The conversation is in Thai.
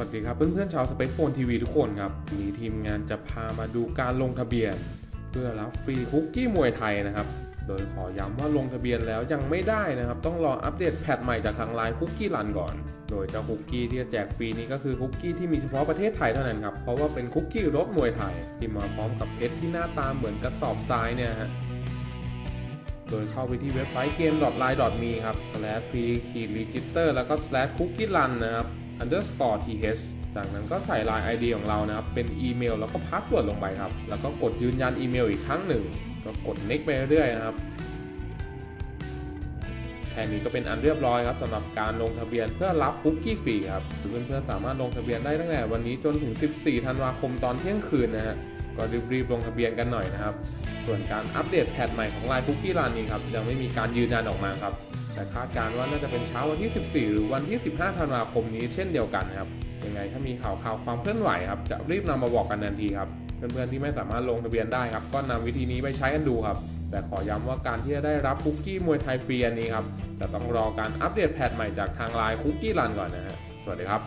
วัสดีครับเพื่อนๆชาวสเปคโฟนทีวีทุกคนครับวันนี้ทีมงานจะพามาดูการลงทะเบียน เพื่อรับฟรีคุกกี้มวยไทยนะครับ โดยขอย้ำว่าลงทะเบียนแล้วยังไม่ได้นะครับ ต้องรออัปเดตแพทใหม่จากทางไลน์คุกกี้รันก่อน โดยเจ้าคุกกี้ที่จะแจกฟรีนี้ก็คือคุกกี้ที่มีเฉพาะประเทศไทยเท่านั้นครับเพราะว่าเป็นคุกกี้รสมวยไทยที่มาพร้อมกับเพชรที่หน้าตาเหมือนกระสอบทรายเนี่ยฮะโดยเข้าไปที่เว็บไซต์ game.line.me ครับ slash p ขีด register แล้วก็ slash cookie run นะครับ underscore th จากนั้นก็ใส่ line ID ของเรานะครับ เป็นอีเมลแล้วก็พาสเวิร์ดลงไปครับ แล้วก็กดยืนยันอีเมลอีกครั้งหนึ่ง ก็กด next ไปเรื่อยๆนะครับ แค่นี้ก็เป็นอันเรียบร้อยครับสำหรับการลงทะเบียนเพื่อรับคุกกี้ฟรีครับเพื่อนๆสามารถลงทะเบียนได้ตั้งแต่วันนี้จนถึง 14 ธันวาคมตอนเที่ยงคืนนะฮะ ก็รีบๆลงทะเบียนกันหน่อยนะครับ ส่วนการอัปเดตแพทใหม่ของ Line Cookie Run นี้ครับยังไม่มีการยืนยันออกมาครับ แต่คาดการณ์ว่าน่าจะเป็นเช้าวันที่ 14 หรือวันที่ 15 ธันวาคมนี้เช่นเดียวกันครับยังไงถ้ามีข่าวข่าวความเคลื่อนไหวครับจะรีบนำมาบอกกันทันทีครับเพื่อนๆที่ไม่สามารถลงทะเบียนได้ครับก็นำวิธีนี้ไปใช้กันดูครับ แต่ขอย้ำว่าการที่จะได้รับคุกกี้มวยไทยฟรีอันนี้ครับจะต้องรอการอัปเดตแพทใหม่จากทางไลน์คุกกี้รันก่อนนะฮะสวัสดีครับ